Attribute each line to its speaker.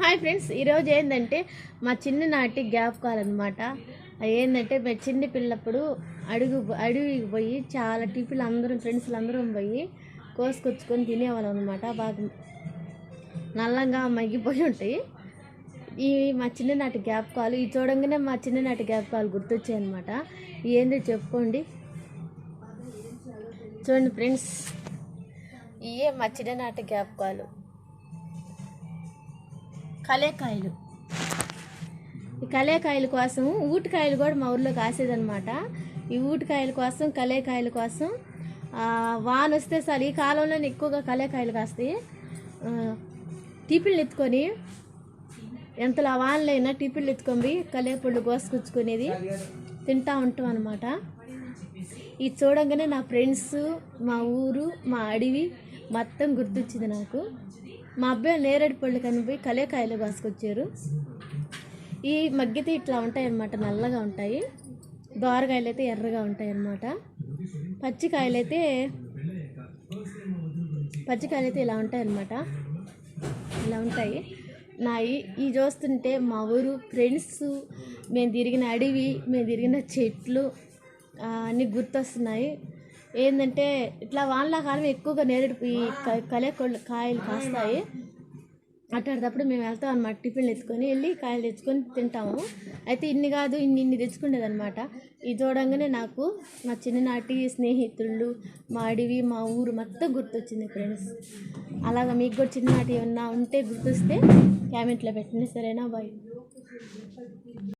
Speaker 1: Hi friends ఈరోజు ఏంటంటే మా చిన్ననాటి జ్ఞాపకాలు అనమాట ఏంటంటే మా చిన్న పిల్లప్పుడు అడుగు అడవికి పోయి చాలా టిఫిన్లు అందరం ఫ్రెండ్స్లు అందరం పోయి కోసుకొచ్చుకొని తినేవాళ్ళం అనమాట బాగా నల్లంగా మగ్గిపోయి ఉంటాయి. ఈ మా చిన్ననాటి జ్ఞాపకాలు ఈ చూడంగానే మా చిన్ననాటి జ్ఞాపకాలు గుర్తొచ్చాయి అనమాట ఏందో చెప్పుకోండి. చూడండి ఫ్రెండ్స్ ఇవే మా చిన్ననాటి జ్ఞాపకాలు కలేకాయలు. ఈ కలేకాయల కోసం ఊటికాయలు కూడా మా ఊర్లో కాసేదనమాట ఈ ఊటికాయల కోసం కలేకాయల కోసం వాన వస్తే సార్ ఈ కాలంలోనే ఎక్కువగా కలేకాయలు కాస్తాయి. టిఫిన్లు ఎత్తుకొని ఎంతలా వానలైనా టిఫిన్లు ఎత్తుకొని కలేపళ్ళు కోసుకొచ్చుకునేది తింటా ఉంటాం అనమాట ఇది చూడంగానే నా ఫ్రెండ్స్ మా ఊరు మా అడవి మొత్తం గుర్తొచ్చింది నాకు. మా అబ్బాయి నేరేడు పళ్ళు కనిపోయి కలేకాయలు కాసుకొచ్చారు. ఈ మగ్గితే ఇట్లా ఉంటాయన్నమాట నల్లగా ఉంటాయి. దోరకాయలు అయితే ఎర్రగా ఉంటాయి అన్నమాట పచ్చికాయలు అయితే పచ్చికాయలు అయితే ఇలా ఉంటాయి అన్నమాట ఇలా ఉంటాయి. నా ఈ- చూస్తుంటే మా ఊరు ఫ్రెండ్స్ మేము తిరిగిన అడవి మేము తిరిగిన చెట్లు అన్నీ గుర్తొస్తున్నాయి. ఏంటంటే ఇట్లా వానలాకాలం ఎక్కువగా నేరేడు ఈ కలే కాయలు కాస్తాయి. అట్లాంటప్పుడు మేము వెళ్తాం అనమాట టిఫిన్లు ఎత్తుకొని వెళ్ళి కాయలు తెచ్చుకొని తింటాము. అయితే ఇన్ని కాదు ఇన్ని ఇన్ని తెచ్చుకునేది అనమాట ఇది చూడంగానే నాకు మా చిన్ననాటి స్నేహితులు మా అడవి మా ఊరు మొత్తం గుర్తొచ్చింది ఫ్రెండ్స్. అలాగా మీకు కూడా చిన్ననాటి ఏమన్నా ఉంటే గుర్తొస్తే కామెంట్లో పెట్టండి సరేనా? బాయ్.